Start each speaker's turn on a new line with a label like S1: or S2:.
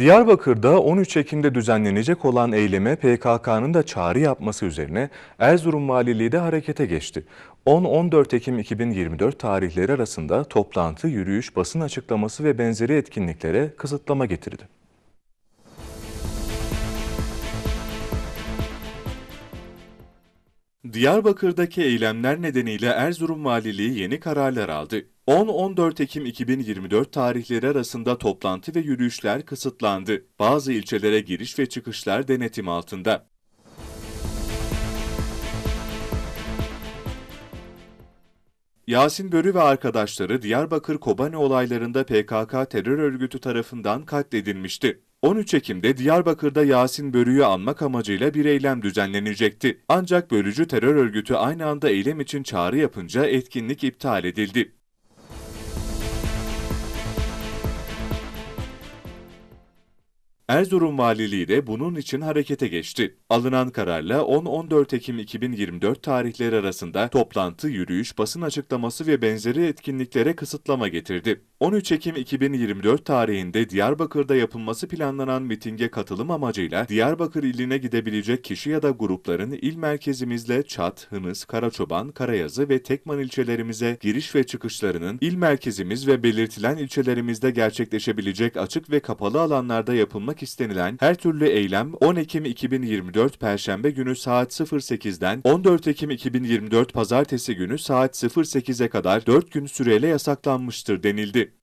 S1: Diyarbakır'da 13 Ekim'de düzenlenecek olan eyleme PKK'nın da çağrı yapması üzerine Erzurum Valiliği de harekete geçti. 10-14 Ekim 2024 tarihleri arasında toplantı, yürüyüş, basın açıklaması ve benzeri etkinliklere kısıtlama getirdi. Diyarbakır'daki eylemler nedeniyle Erzurum Valiliği yeni kararlar aldı. 10-14 Ekim 2024 tarihleri arasında toplantı ve yürüyüşler kısıtlandı. Bazı ilçelere giriş ve çıkışlar denetim altında. Yasin Börü ve arkadaşları Diyarbakır Kobane olaylarında PKK terör örgütü tarafından katledilmişti. 13 Ekim'de Diyarbakır'da Yasin Börü'yü anmak amacıyla bir eylem düzenlenecekti. Ancak bölücü terör örgütü aynı anda eylem için çağrı yapınca etkinlik iptal edildi. Erzurum Valiliği de bunun için harekete geçti. Alınan kararla 10-14 Ekim 2024 tarihleri arasında toplantı, yürüyüş, basın açıklaması ve benzeri etkinliklere kısıtlama getirdi. 13 Ekim 2024 tarihinde Diyarbakır'da yapılması planlanan mitinge katılım amacıyla Diyarbakır iline gidebilecek kişi ya da grupların il merkezimizle Çat, Hınıs, Karaçoban, Karayazı ve Tekman ilçelerimize giriş ve çıkışlarının il merkezimiz ve belirtilen ilçelerimizde gerçekleşebilecek açık ve kapalı alanlarda yapılmak istenilen her türlü eylem 10 Ekim 2024 Perşembe günü saat 08'den 14 Ekim 2024 Pazartesi günü saat 08'e kadar 4 gün süreyle yasaklanmıştır denildi.